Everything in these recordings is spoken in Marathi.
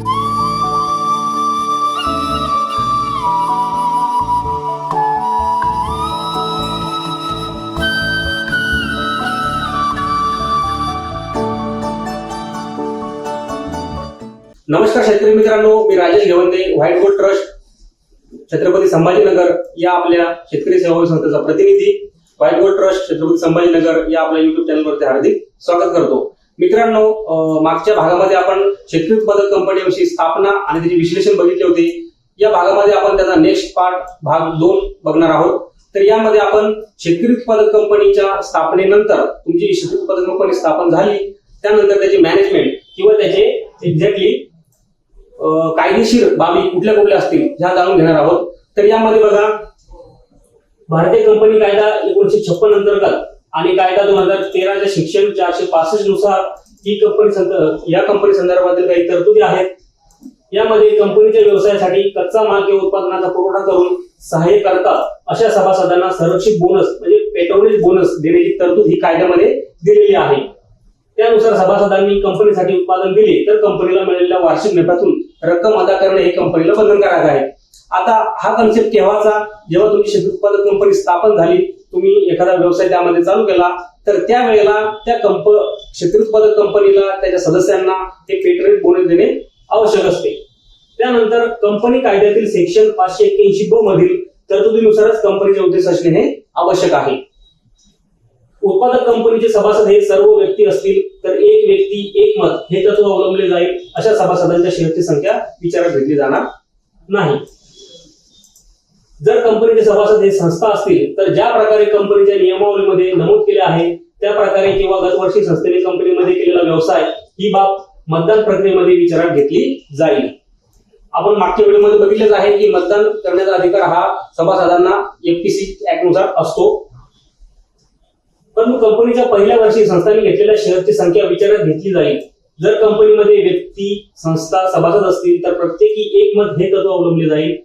नमस्कार शेतकरी मित्रांनो मी Rajesh Ghevande white gold trust Chhatrapati Sambhajinagar या आपल्या शेतकरी सेवा संस्थेचा प्रतिनिधी. White gold trust Chhatrapati Sambhajinagar या आपल्या युट्यूब चॅनलवरती हार्दिक स्वागत करतो. मित्रांनो मागच्या भागामध्ये आपण शेतकरी उत्पादक कंपनीविषयी स्थापना आणि त्याचे विश्लेषण बघितले होते. या भागामध्ये आपण त्याचा नेक्स्ट पार्ट भाग दोन बघणार आहोत. तर यामध्ये आपण शेतकरी उत्पादक कंपनीच्या स्थापनेनंतर तुमची शेतकरी उत्पादक कंपनी स्थापन झाली त्यानंतर त्याचे मॅनेजमेंट किंवा त्याचे एक्झॅक्टली कायदेशीर बाबी कुठल्या कुठल्या असतील ह्या जाणून घेणार आहोत. तर यामध्ये बघा भारतीय कंपनी कायदा एकोणीशे छप्पन अंतर्गत आणि कायदा दोन हजार तेराच्या शिक्षण चारशे पासष्टनुसार ही कंपनी या कंपनी संदर्भातील काही तरतुदी आहेत. यामध्ये कंपनीच्या व्यवसायासाठी कच्चा माल किंवा उत्पादनाचा पुरवठा करून सहाय्य करतात अशा सभासदांना संरक्षित बोनस म्हणजे पेट्रोलिज बोनस देण्याची तरतूद ही कायद्यामध्ये दिलेली आहे. त्यानुसार सभासदांनी कंपनीसाठी उत्पादन दिले तर कंपनीला मिळालेल्या वार्षिक नफ्यातून रक्कम अदा करणे हे कंपनीला बंधनकारक आहे. आता हा कन्सेप्ट केव्हाचा? जेव्हा तुमची शेती उत्पादक कंपनी स्थापन झाली तुम्ही एखादा व्यवसाय त्यामध्ये चालू केला तर त्यावेळेला त्या कंप क्षेत्र उत्पादक कंपनीला त्याच्या सदस्यांना ते पेट्रोल बोनस देणे आवश्यक असते. त्यानंतर कंपनी कायद्यातील सेक्शन पाचशे एक्क्याऐंशी ब मधील तरतुदीनुसारच कंपनीचे उद्देश असणे हे आवश्यक आहे. उत्पादक कंपनीचे सभासद हे सर्व व्यक्ती असतील तर एक व्यक्ती एक मत हे तत्व अवलंबले जाईल अशा सभासदांच्या शेअरची संख्या विचारात घेतली जाणार नाही. जर कंपनीचे सभासद हे संस्था असतील तर ज्या प्रकारे कंपनीच्या नियमावलीमध्ये नमूद केले आहे त्या प्रकारे किंवा गतवर्षी संस्थेने कंपनीमध्ये केलेला व्यवसाय ही बाब मतदान प्रक्रियेमध्ये विचारात घेतली जाईल. आपण मागच्या वेळेमध्ये बघितलेच आहे की मतदान करण्याचा अधिकार हा सभासदांना एफपीसी ऍक्टनुसार असतो. परंतु कंपनीच्या पहिल्या वर्षी संस्थांनी घेतलेल्या शेअरची संख्या विचारात घेतली जाईल. जर कंपनीमध्ये व्यक्ती संस्था सभासद असतील तर प्रत्येकी एक मत हे तत्व अवलंबले जाईल.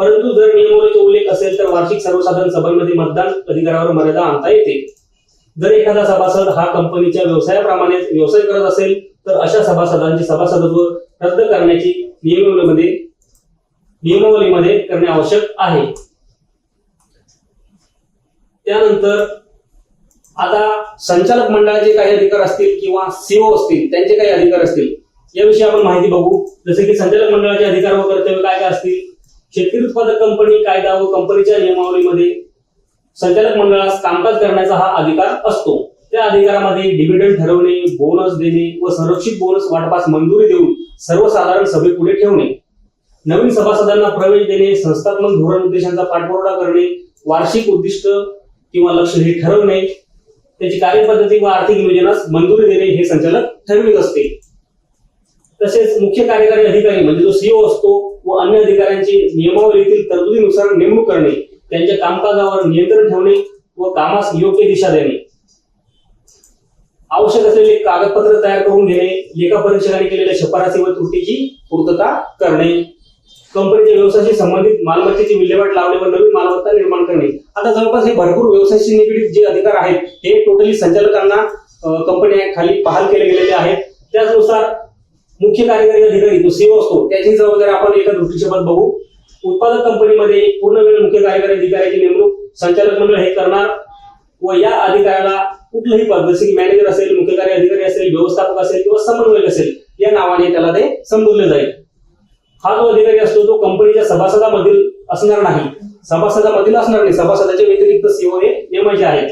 परंतु जर नियमावलीचा उल्लेख असेल तर वार्षिक सर्वसाधारण सभांमध्ये मतदान अधिकारावर मर्यादा आणता येते. जर एखादा सभासद हा कंपनीच्या व्यवसायाप्रमाणे व्यवसाय करत असेल तर अशा सभासदांचे सभासदत्व रद्द करण्याची नियमावलीमध्ये नियमावलीमध्ये करणे आवश्यक आहे. त्यानंतर आता संचालक मंडळाचे काही अधिकार असतील किंवा सीओ असतील त्यांचे काही अधिकार असतील याविषयी आपण माहिती बघू. जसे की संचालक मंडळाचे अधिकार व कर्तव्य काय काय असतील शेतकरी उत्पादक कंपनी कायदा व कंपनीच्या नियमावलीमध्ये संचालक मंडळास कामकाज करण्याचा हा अधिकार असतो. त्या अधिकारामध्ये डिव्हिडंड ठरवणे बोनस देणे व संरक्षित बोनस वाटपास मंजुरी देऊन सर्वसाधारण सभेपुढे ठेवणे. नवीन सभासदांना प्रवेश देणे संस्थात्मक धोरण उद्देशांचा पाठपुरावा करणे वार्षिक उद्दिष्ट किंवा लक्ष हे ठरवणे त्याची कार्यपद्धती व आर्थिक नियोजनास मंजुरी देणे हे संचालक ठरवित असते. तसेच मुख्य कार्यकारी अधिकारी म्हणजे जो सीओ असतो व अन्य अधिकाऱ्यांची नियमावलीतील तरतुदीनुसार नेमणूक करणे त्यांच्या कामकाजावर नियंत्रण ठेवणे व कामास योग्य दिशा देणे. आवश्यक असलेले कागदपत्र तयार करून घेणे लेखा परीक्षकाने केलेल्या शिफारसी व त्रुटीची पूर्तता करणे. कंपनीच्या व्यवसायाशी संबंधित मालमत्तेची विल्हेवाट लावणे व नवीन मालमत्ता निर्माण करणे. आता जवळपास हे भरपूर व्यवसायाशी निगडीत जे अधिकार आहेत हे टोटली संचालकांना कंपनी खाली पहाल केले गेलेले आहेत. त्याचनुसार मुख्य कार्यकारी अधिकारी जो सीओ असतो त्याची जबाबदारी आपण एका दृष्टिक्षेपात बघू. उत्पादक कंपनीमध्ये पूर्ण वेळ मुख्य कार्यकारी अधिकाऱ्याची नेमणूक संचालक मंडळ हे करणार व या अधिकाऱ्याला कुठलंही पद जसे की मॅनेजर असेल मुख्य कार्य अधिकारी असेल व्यवस्थापक असेल किंवा समन्वयक असेल या नावाने त्याला ते संबोधले जाईल. हा जो अधिकारी असतो तो कंपनीच्या सभासदामधील असणार नाही. सभासदामधील असणार नाही. सभासदाच्या व्यतिरिक्त सीओ हे नेमायचे आहेत.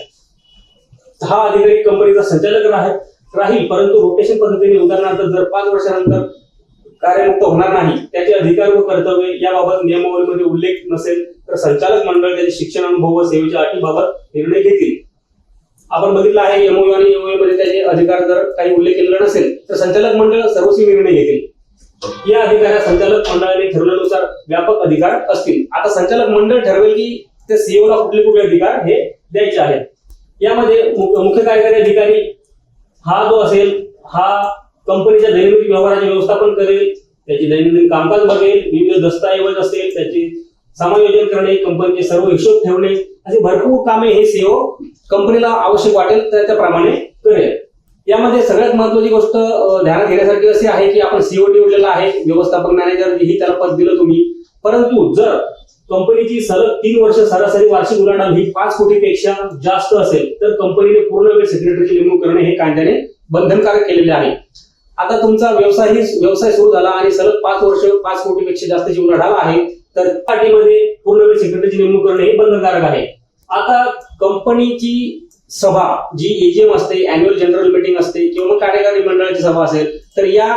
हा अधिकारी कंपनीचा संचालक आहे राहील परंतु रोटेशन पद्धतीने उदाहरणार्थ जर पाच वर्षानंतर कार्यमुक्त होणार नाही त्याचे अधिकार व कर्तव्य याबाबत नियमावलीमध्ये उल्लेख नसेल तर संचालक मंडळ त्याचे शिक्षण अनुभव व सेवेच्या अटीबाबत निर्णय घेतील. आपण बघितलं आहे एमओयू आणि एमओयू मध्ये त्याचे अधिकार जर काही उल्लेख केलेला नसेल तर संचालक मंडळ सर्वस्वी निर्णय घेतील. या अधिकाऱ्या संचालक मंडळाने ठरवल्यानुसार व्यापक अधिकार असतील. आता संचालक मंडळ ठरवेल की त्या सीओला कुठले कुठले अधिकार हे द्यायचे आहेत. यामध्ये मुख्य कार्यकारी अधिकारी हा जो असेल हा कंपनीच्या दैनंदिन व्यवहाराचे व्यवस्थापन करेल त्याचे दैनंदिन कामकाज बघेल विविध दस्तऐवज असेल त्याचे समायोजन करणे कंपनीचे सर्व हिशोब ठेवणे असे भरपूर कामे हे सीओ कंपनीला आवश्यक वाटेल त्याप्रमाणे करेल. यामध्ये सगळ्यात महत्वाची गोष्ट ध्यानात घेण्यासाठी अशी आहे की आपण सीओ निवडलेला आहे व्यवस्थापन मॅनेजर ही त्याला पद दिलं तुम्ही परंतु जर कंपनीची सलग तीन वर्ष सरासरी वार्षिक उलाढाल ही पाच कोटीपेक्षा जास्त असेल तर कंपनीने पूर्ण वेळ सेक्रेटरीची नेमणूक करणे हे कायद्याने बंधनकारक केलेले आहे. आता तुमचा व्यवसाय ही व्यवसाय सुरू झाला आणि सलग पाच वर्ष पाच कोटीपेक्षा जास्तची उलाढाल आहे तर पार्टीमध्ये पूर्ण वेळ सेक्रेटरीची नेमणूक करणे हे बंधनकारक आहे. आता कंपनीची सभा जी एजीएम असते अॅन्युअल जनरल मीटिंग असते किंवा मग कार्यकारी मंडळाची सभा असेल तर या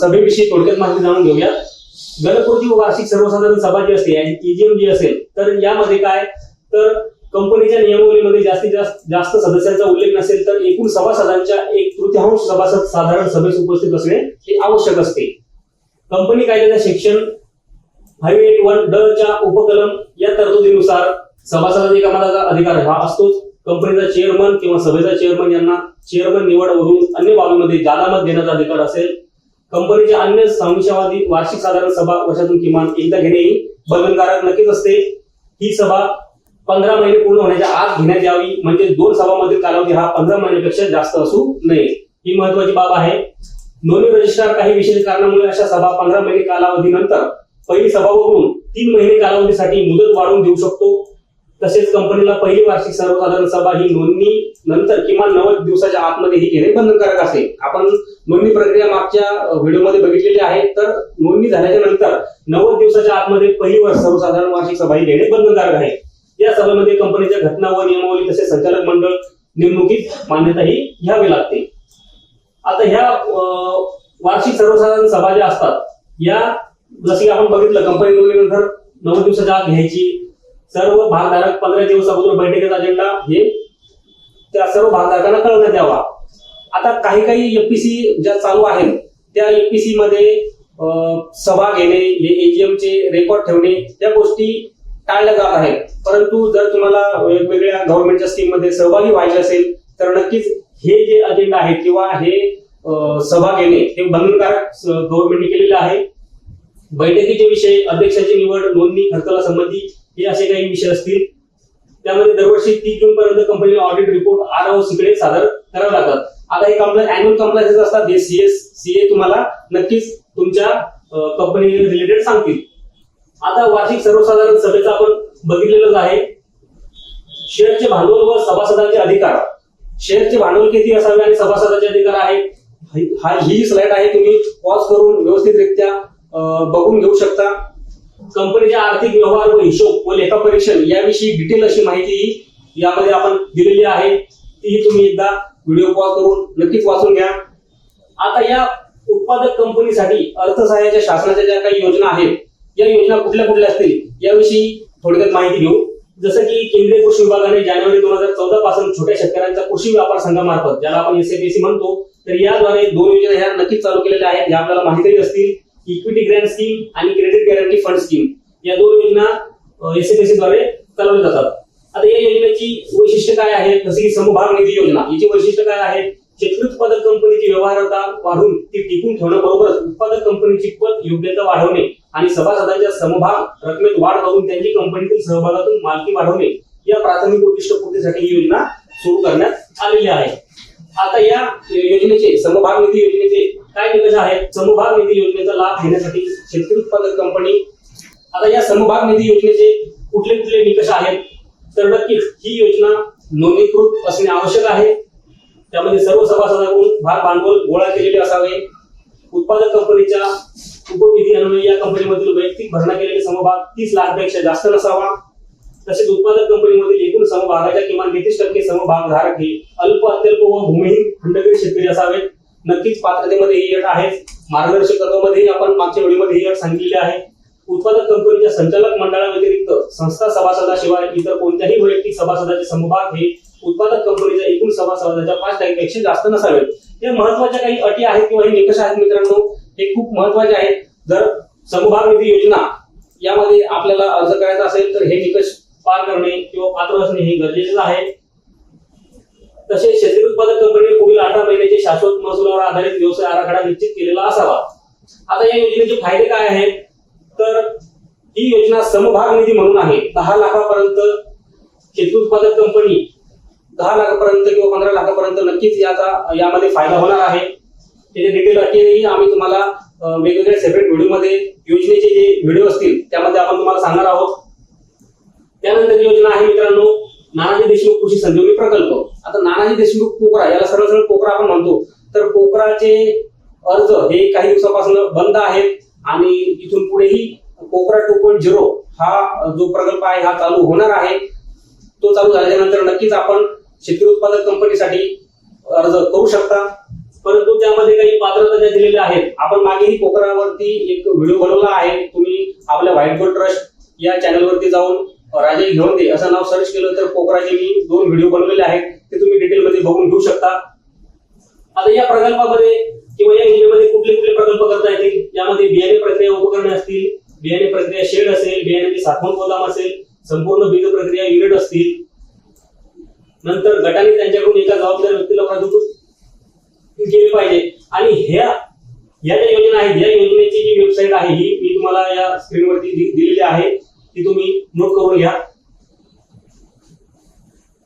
सभेविषयी थोडक्यात माहिती जाणून घेऊया गणपूरची वार्षिक सर्वसाधारण सभा जी असते ईजीएम जी असेल तर यामध्ये काय? तर कंपनीच्या नियमावलीमध्ये जास्तीत जास्त जास्त सदस्यांचा उल्लेख नसेल तर एकूण सभासदांच्या एक तृतीयांश सभासद साधारण सभेस उपस्थित असणे हे आवश्यक असते. कंपनी कायद्याच्या सेक्शन फाईव्ह एट वन ड च्या उपकलम या तरतुदीनुसार सभासदांनी कामाचा अधिकार हा असतोच. कंपनीचा चेअरमन किंवा सभेचा चेअरमन यांना चेअरमन निवड वरून अन्य बाबीमध्ये जादा मत देण्याचा अधिकार असेल. कंपनीच्या अन्य संशयावादी वार्षिक साधारण सभा वर्षातून किमान एकदा घेणे ही बंधनकारक नक्कीच असते. ही सभा पंधरा महिने पूर्ण होण्याच्या आत घेण्यात यावी. म्हणजे दोन सभामधील कालावधी हा पंधरा महिन्यापेक्षा जास्त असू नये. ही महत्वाची बाब आहे. नोंदणी रजिस्ट्रार काही विशेष कारणामुळे अशा सभा पंधरा महिने कालावधीनंतर पहिली सभा वगळून तीन महिने कालावधीसाठी मुदत वाढवून देऊ शकतो. तसेच कंपनीला पहिली वार्षिक सर्वसाधारण सभा ही नोंदणी नंतर किमान नव्वद दिवसाच्या आतमध्ये ही घेणे बंधनकारक असेल. आपण नोंदणी प्रक्रिया मागच्या व्हिडिओमध्ये बघितलेली आहे. तर नोंदणी झाल्याच्यानंतर नव्वद दिवसाच्या आतमध्ये पहिली वर्ष सर्वसाधारण वार्षिक सभा ही घेणे बंधनकारक आहे. या सभेमध्ये कंपनीच्या घटना व नियमावली तसेच संचालक मंडळ नेमणुकीत मान्यता ही घ्यावी लागते. आता ह्या वार्षिक सर्वसाधारण सभा ज्या असतात या जसे आपण बघितलं कंपनी नोंदणीनंतर नव्वद दिवसाच्या आत घ्यायची सर्व भागधारक पंधरा दिवस अगोदर बैठकीचा अजेंडा हे त्या सर्व भागधारकांना कळवण्यात यावा. आता काही काही एफपीसी ज्या चालू आहेत त्या एफपीसी मध्ये सभा घेणे हे एजीएमचे चे रेकॉर्ड ठेवणे या गोष्टी टाळल्या जात आहेत. परंतु जर तुम्हाला वेगवेगळ्या गव्हर्नमेंटच्या स्कीममध्ये सहभागी व्हायचे असेल तर नक्कीच हे जे अजेंडा आहेत किंवा हे सभा घेणे हे बंधनकारक गव्हर्नमेंटने केलेलं आहे. बैठकीचे विषय अध्यक्षाची निवड नोंदणी खर्चाला संबंधी हे असे काही विषय असतील. त्यामध्ये दरवर्षी तीस जून पर्यंत कंपनीला ऑडिट रिपोर्ट आर ओ सीकडे सादर करावे लागतात. आता हे कंप्लाय अॅन्युअल कंप्लायन्स असतात हे सीएस सीए तुम्हाला नक्कीच तुमच्या कंपनी रिलेटेड सांगतील. आता वार्षिक सर्वसाधारण सभेचा आपण बघितलेलंच आहे. शेअरचे भांडवल व सभासदांचे अधिकार. शेअरचे भांडवल किती असावे आणि सभासदांचे अधिकार आहे? ही- हा ही स्लाइड आहे तुम्ही पॉज करून व्यवस्थितरित्या बघून घेऊ शकता. कंपनीच्या आर्थिक व्यवहार व हिशोब व लेखापरीक्षण याविषयी डिटेल अशी माहिती यामध्ये आपण दिलेली आहे. ती तुम्ही एकदा व्हिडिओ पॉज करून नक्कीच वाचून घ्या. आता या उत्पादक कंपनीसाठी अर्थसहाय्याच्या शासनाच्या ज्या काही योजना आहेत या योजना कुठल्या कुठल्या असतील याविषयी थोडक्यात माहिती घेऊ. जसं की केंद्रीय कृषी विभागाने जानेवारी दोन हजार चौदा पासून छोट्या शेतकऱ्यांचा कृषी व्यापार संघामार्फत ज्याला आपण एसएपीसी म्हणतो तर याद्वारे दोन योजना ह्या नक्कीच चालू केलेल्या आहेत ह्या आपल्याला माहितीही असतील. इक्विटी ग्रँड स्कीम आणि क्रेडिट गॅरंटी फंड स्कीम या दोन योजना एसएमएसी द्वारे चालवल्या जातात. आता या योजनेची वैशिष्ट्य काय आहे? जसे की समभाग निधी योजना. याची वैशिष्ट्य काय आहे? शेतकरी उत्पादक कंपनीची व्यवहारता वाढून ती टिकून ठेवण्याबरोबरच उत्पादक कंपनीची पत योग्यता वाढवणे आणि सभासदांच्या समभाग रकमेत वाढ करून त्यांची कंपनीतील सहभागातून मालकी वाढवणे या प्राथमिक उद्दिष्ट पूर्तीसाठी ही योजना सुरू करण्यात आलेली आहे. आता या योजनेचे समभाग निधी योजनेचे काय निकष आहेत? समभाग निधी योजनेचा लाभ घेण्यासाठी शेतकरी उत्पादक कंपनी आता या समभाग निधी योजनेचे कुठले कुठले निकष आहेत? तर नक्कीच ही योजना नोंदणीकृत असणे आवश्यक आहे. त्यामध्ये सर्व सभासदांकडून भाग भांडवल गोळा केलेले असावे. उत्पादक कंपनीच्या उपविधी अन्वये या कंपनीमधील वैयक्तिक भरणा केलेले समभाग तीस लाखपेक्षा जास्त नसावा. तसेच उत्पादक कंपनीमधील एकूण समभागाच्या किमान तेहतीस टक्के समभागधारक हे अल्प अत्यल्प व भूमिहीन खंडगीर शेतकरी असावेत. नक्कीच पात्रतेमध्ये ही अट आहे मार्गदर्शक तत्वामध्ये आपण मागच्या वेळीमध्ये ही अट सांगितलेली आहे. उत्पादक कंपनीच्या संचालक मंडळाव्यतिरिक्त संस्था सभासदाशिवाय इतर कोणत्याही वैयक्तिक सभासदाचे समभाग हे उत्पादक कंपनीच्या एकूण सभासदाच्या पाच टक्क्यापेक्षा जास्त नसावेत. हे महत्त्वाच्या काही अटी आहेत किंवा हे निकष आहेत मित्रांनो. हे खूप महत्त्वाचे आहेत. जर समभाग निधी योजना यामध्ये आपल्याला अर्ज करायचा असेल तर हे निकष पार करणे किंवा पात्र असणे हे गरजेचे आहे. तसेच शेतकरी उत्पादक कंपनीने पुढील अठरा महिन्याचे शाश्वत महसुलावर आधारित व्यवसाय आराखडा निश्चित केलेला असावा. आता या योजनेचे फायदे काय आहेत? तर ही योजना समभाग निधी म्हणून आहे. दहा लाखापर्यंत शेती उत्पादक कंपनी दहा लाखापर्यंत किंवा पंधरा लाखापर्यंत नक्कीच याचा यामध्ये फायदा होणार आहे. त्याचे डिटेल अटीही आम्ही तुम्हाला वेगवेगळ्या सेपरेट व्हिडिओमध्ये योजनेचे जे व्हिडिओ असतील त्यामध्ये आपण तुम्हाला सांगणार आहोत. त्यानंतर योजना आहे मित्रांनो नानाजी देशमुख कृषी संजीवनी प्रकल्प. आता नानाजी देशमुख कोकरा याला सरळ सरळ पोकरा आपण म्हणतो. तर कोकराचे अर्ज हे काही दिवसापासून बंद आहेत आणि इथून पुढेही कोकरा टू पॉईंट झिरो हा जो प्रकल्प आहे हा चालू होणार आहे. तो चालू झाल्यानंतर नक्कीच आपण शेतकरी उत्पादक कंपनीसाठी अर्ज करू शकता. परंतु त्यामध्ये काही पात्रता ज्या दिलेल्या आहेत. आपण मागेही पोखरावरती एक व्हिडिओ बनवला आहे. तुम्ही आपल्या व्हाईट बोर्ड ट्रस्ट या चॅनलवरती जाऊन राजे घेऊन दे. असं नाव सर्च केलं तर पोखराचे मी दोन व्हिडिओ बनवलेले आहेत. ते तुम्ही डिटेलमध्ये बघून घेऊ शकता. आता या प्रकल्पामध्ये किंवा या योजनेमध्ये कुठले कुठले प्रकल्प करता येतील? यामध्ये बियाणे प्रक्रिया उपकरणे असतील बियाणे प्रक्रिया शेड असेल बियाण्याची साठवण गोदाम असेल संपूर्ण बीज प्रक्रिया युनिट असतील. नंतर गटाने त्यांच्याकडून एका जबाबदार व्यक्तीला प्राधिकृत केले पाहिजे. आणि ह्या या ज्या योजना आहेत या योजनेची जी वेबसाईट आहे ही मी तुम्हाला या स्क्रीनवरती दिलेली आहे. ती तुम्ही नोट करून घ्या.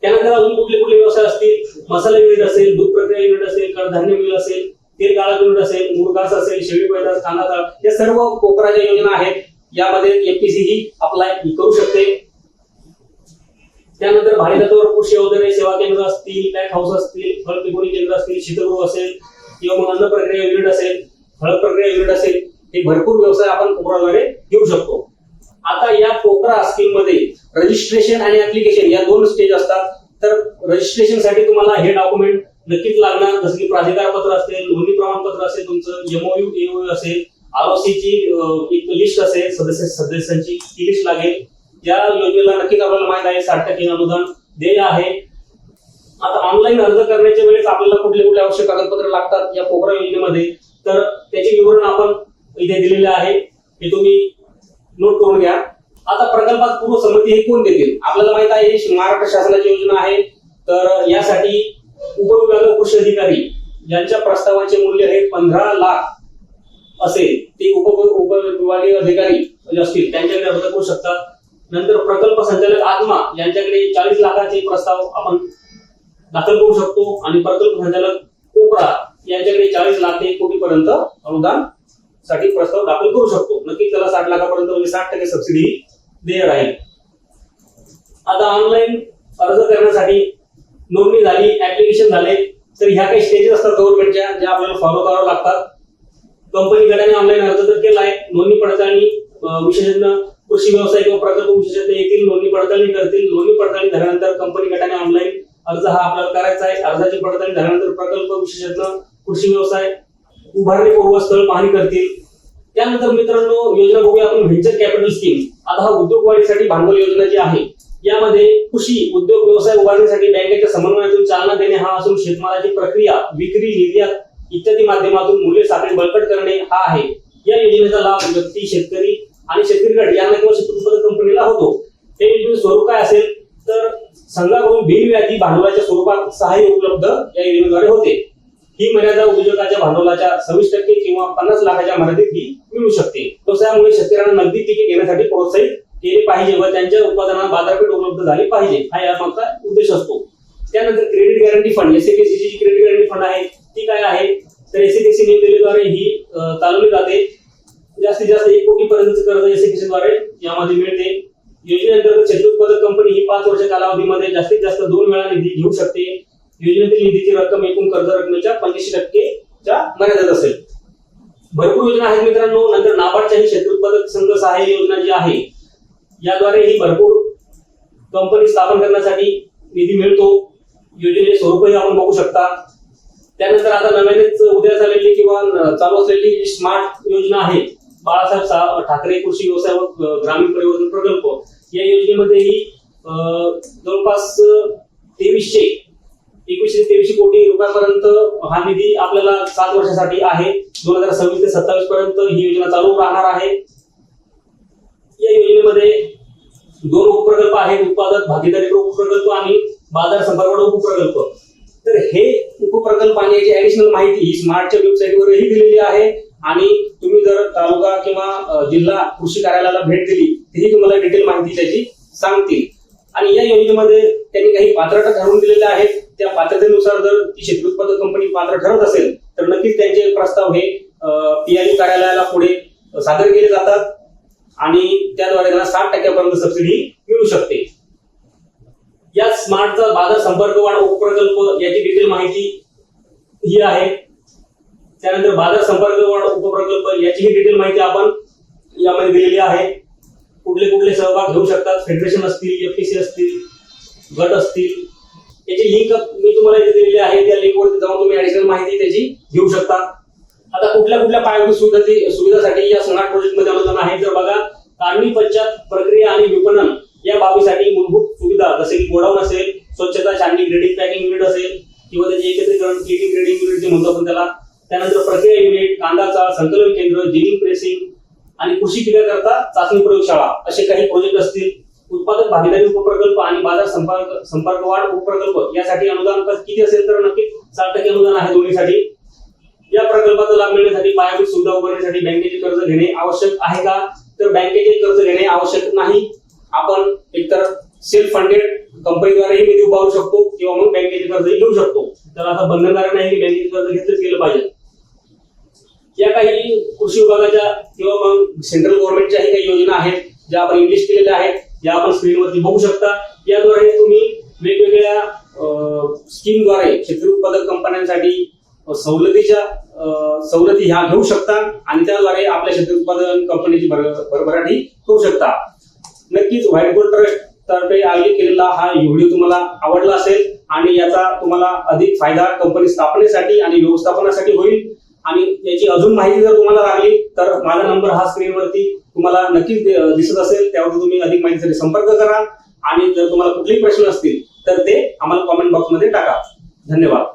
त्यानंतर अजून कुठले कुठले व्यवसाय असतील? मसाला युनिट असेल दूध प्रक्रिया युनिट असेल कडधान्य मिल असेल तेल गाळा युनिट असेल मुरघास असेल शेळी पैदास कांदा तळ या सर्व कोपराच्या योजना आहेत. यामध्ये एपीसी ही अप्लाय करू शकते. त्यानंतर भारी तत्वावर कृषी वगैरे सेवा केंद्र असतील पॅक हाऊस असतील फळ पिकवणी केंद्र असतील शीतगृह असेल किंवा मग अन्न प्रक्रिया युनिट असेल फळ प्रक्रिया युनिट असेल हे भरपूर व्यवसाय आपण कोपराद्वारे घेऊ शकतो. आता या पोकरा स्कीममध्ये रजिस्ट्रेशन आणि ऍप्लिकेशन या दोन स्टेज असतात. तर रजिस्ट्रेशनसाठी तुम्हाला हे डॉक्युमेंट नक्कीच लागणार. जसं की प्राधिकार पत्र असेल नोंदणी प्रमाणपत्र असेल तुमचं एमओयू एओयू असेल आरओसीची एक लिस्ट असेल सदस्य सदस्यांची ती लिस्ट लागेल. या योजनेला नक्कीच आपल्याला माहीत आहे साठ टक्के अनुदान देय आहे. आता ऑनलाईन अर्ज करण्याच्या वेळेस आपल्याला कुठले कुठले आवश्यक कागदपत्र लागतात या पोखरा योजनेमध्ये. तर त्याचे विवरण आपण इथे दिलेले आहे. हे तुम्ही नोट करून घ्या. आता प्रकल्पात पूर्व संमती हे कोण देतील? आपल्याला माहीत आहे ही महाराष्ट्र शासनाची योजना आहे. तर यासाठी उपविभाग कृषी अधिकारी यांच्या प्रस्तावाचे मूल्य हे पंधरा लाख असेल. ते उप उपविभागीय अधिकारी म्हणजे असतील त्यांच्याकडे अर्ज करू शकतात नंतर प्रकल्प संचालक आत्मा यांच्याकडे चाळीस लाखाचे प्रस्ताव आपण दाखल करू शकतो. आणि प्रकल्प संचालक कोपरा यांच्याकडे चाळीस लाख ते एक कोटीपर्यंत अनुदान साठी प्रस्ताव दाखल करू शकतो. नक्की त्याला साठ लाखापर्यंत म्हणजे साठ टक्के सबसिडी देय राहील आता ऑनलाईन अर्ज करण्यासाठी नोंदणी झाली ऍप्लिकेशन झाले तर ह्या काही स्टेजेस असतात गव्हर्नमेंटच्या ज्या आपल्याला फॉलो करावं लागतात. कंपनी गटाने ऑनलाईन अर्ज तर केला आहे नोंदणी पडताळणी विशेषज्ञ कृषी व्यवसाय किंवा प्रकल्प विशेषज्ञ येतील नोंदणी पडताळणी करतील. नोंदणी पडताळणी झाल्यानंतर कंपनी गटाने ऑनलाईन अर्ज हा आपल्याला करायचा आहे. अर्जाची पडताळणी झाल्यानंतर प्रकल्प विशेषज्ञ कृषी व्यवसाय उभारणी पूर्व स्थळ पाहणी करतील. त्यानंतर मित्रांनो योजना बघूया आपण व्हेंचर कॅपिटल स्कीम आता हा उद्योग वाढीसाठी भांडवल योजना जी आहे यामध्ये कृषी उद्योग व्यवसाय उभारण्यासाठी बँकेच्या समन्वयातून चालना देणे हा असून शेतमालाची प्रक्रिया विक्री निर्यात इत्यादी माध्यमातून मूल्य साखळी बळकट करणे हा आहे. या योजनेचा लाभ व्यक्ती शेतकरी आणि शेतकरी गट यांना किंवा शेती उत्पादक कंपनीला होतो. हे योजनेचे स्वरूप काय असेल? तर संघाकडून बिनव्याजी भांडवलाच्या स्वरूपात सहाय्य उपलब्ध या योजनेद्वारे होते. ही मर्यादा उद्योजकाच्या भांडवलाच्या सव्वीस टक्के किंवा पन्नास लाखाच्या मर्यादेत ही मिळू शकते. व्यवसायामुळे शेतकऱ्यांना नगदी पिके घेण्यासाठी प्रोत्साहित केले पाहिजे व त्यांच्या उत्पादनाला बाजारपेठ उपलब्ध झाली पाहिजे हा यामागचा उद्देश असतो. त्यानंतर क्रेडिट गॅरंटी फंड एसएपीसी जी क्रेडिट गॅरंटी फंड आहे. ती काय आहे? तर एसएपीसी नियमद्वारे ही चालवली जाते. जास्तीत जास्त एक कोटी पर्यंतचे कर्ज एसएपीसी द्वारे यामध्ये मिळते. योजनेअंतर्गत शेती उत्पादक कंपनी ही पाच वर्ष कालावधीमध्ये जास्तीत जास्त दोन वेळा निधी घेऊ शकते. योजनेतील निधीची रक्कम एकूण कर्ज रकमेच्या पंच्याऐंशी टक्केच्या मर्यादेत असेल. भरपूर योजना आहेत मित्रांनो. नंतर नाबार्डच्या ही शेती उत्पादक संघ सहाय्य योजना जी आहे याद्वारे ही भरपूर कंपनी स्थापन करण्यासाठी निधी मिळतो. योजनेचे स्वरूपही आपण बघू शकता. त्यानंतर आता नव्यानेच उद्या झालेली किंवा चालू असलेली जी स्मार्ट योजना आहे बाळासाहेब ठाकरे कृषी व्यवसाय व ग्रामीण परिवर्तन प्रकल्प या योजनेमध्येही ही जवळपास तेवीसशे एकवीसशे तेवीसशे कोटी रुपयापर्यंत हा निधी आपल्याला सात वर्षासाठी आहे. दोन हजार सव्वीस ते सत्तावीस पर्यंत ही योजना चालू राहणार आहे. या योजनेमध्ये दोन उपप्रकल्प आहेत. उत्पादक भागीदारी उपप्रकल्प आणि बाजार संपर्क उपप्रकल्प. तर हे उपप्रकल्प आणि याची ऍडिशनल माहिती ही स्मार्टच्या वेबसाईटवरही दिलेली आहे. आणि तुम्ही जर तालुका किंवा जिल्हा कृषी कार्यालयाला भेट दिली तरी तुम्हाला डिटेल माहिती त्याची सांगतील. आणि या योजनेमध्ये त्यांनी काही पात्रता ठरवून दिलेल्या आहेत. त्या पात्रतेनुसार जर ती शेती उत्पादक कंपनी पात्र ठरत असेल तर नक्कीच त्यांचे प्रस्ताव हे पीआययू कार्यालयाला पुढे सादर केले जातात आणि त्याद्वारे त्यांना साठ टक्क्यापर्यंत सबसिडी मिळू शकते. या स्मार्टचा बाजार संपर्क वाढ उपप्रकल्प याची डिटेल माहिती ही आहे. त्यानंतर बाजार संपर्क वाढ उपप्रकल्प याचीही डिटेल माहिती आपण यामध्ये दिलेली आहे. कुठले कुठले सहभाग घेऊ शकतात? फेडरेशन असतील एफपीसी असतील गट असतील याची लिंक मी तुम्हाला इथे दिलेली आहे त्या लिंकवरती जाऊन तुम्ही ऍडिशनल माहिती त्याची घेऊ शकता. आता कुठल्या कुठल्या पायाभूत सुविधा सुविधासाठी या सणा प्रोजेक्टमध्ये अनुदान आहे तर बघा काढणी पश्चात प्रक्रिया आणि विपणन या बाबीसाठी मूलभूत सुविधा जसे की गोडाऊन असेल स्वच्छता छाननी ग्रेडिंग पॅकिंग युनिट असेल किंवा त्याचे एकत्रीकरण किटिंग ग्रेडिंग युनिट जे म्हणतो आपण त्याला. त्यानंतर प्रक्रिया युनिट कांदा चाळ संकलन केंद्र जिनिंग प्रेसिंग आणि कृषी करता चाचणी प्रयोगशाळा असे काही प्रोजेक्ट असतील. उत्पादक भागीदारी उपप्रकल्प आणि बाजार संपर्क संपर्क वाढ उपप्रकल्प यासाठी अनुदान किती असेल तर नक्कीच साठ टक्के अनुदान आहे दोन्हीसाठी. या प्रकल्पाचा लाभ मिळण्यासाठी पायाभूत सुविधा उभारण्यासाठी बँकेचे कर्ज घेणे आवश्यक आहे का? तर बँकेचे कर्ज घेणे आवश्यक नाही. आपण एकतर सेल्फ फंडेड कंपनीद्वारेही निधी उभारू शकतो किंवा मग बँकेचे कर्जही घेऊ शकतो. तर आता बंधनकारक नाही की बँकेचे कर्ज घेतलंच गेलं पाहिजे. या काही कृषी विभागाच्या किंवा मग सेंट्रल गव्हर्नमेंटच्याही काही योजना आहेत ज्या आपण इंग्लिश केलेल्या आहेत. या आपण स्क्रीनवरती बघू शकता. याद्वारे तुम्ही वेगवेगळ्या स्कीमद्वारे शेतकरी उत्पादक कंपन्यांसाठी सवलतीच्या सवलती ह्या घेऊ शकता आणि त्याद्वारे आपल्या शेतकरी उत्पादन कंपनीची भरभराटी करू शकता. नक्कीच व्हाईट गोल्ड ट्रस्ट तर्फे आयोजित केलेला हा व्हिडिओ तुम्हाला आवडला असेल आणि याचा तुम्हाला अधिक फायदा कंपनी स्थापनेसाठी आणि व्यवस्थापनासाठी होईल. आणि याची अजून माहिती जर तुम्हाला लागली तर माझा नंबर हा स्क्रीनवरती तुम्हाला नक्कीच दिसत असेल. त्यावर तुम्ही अधिक माहितीसाठी संपर्क करा. आणि जर तुम्हाला कुठलेही प्रश्न असतील तर ते आम्हाला कॉमेंट बॉक्समध्ये टाका. धन्यवाद.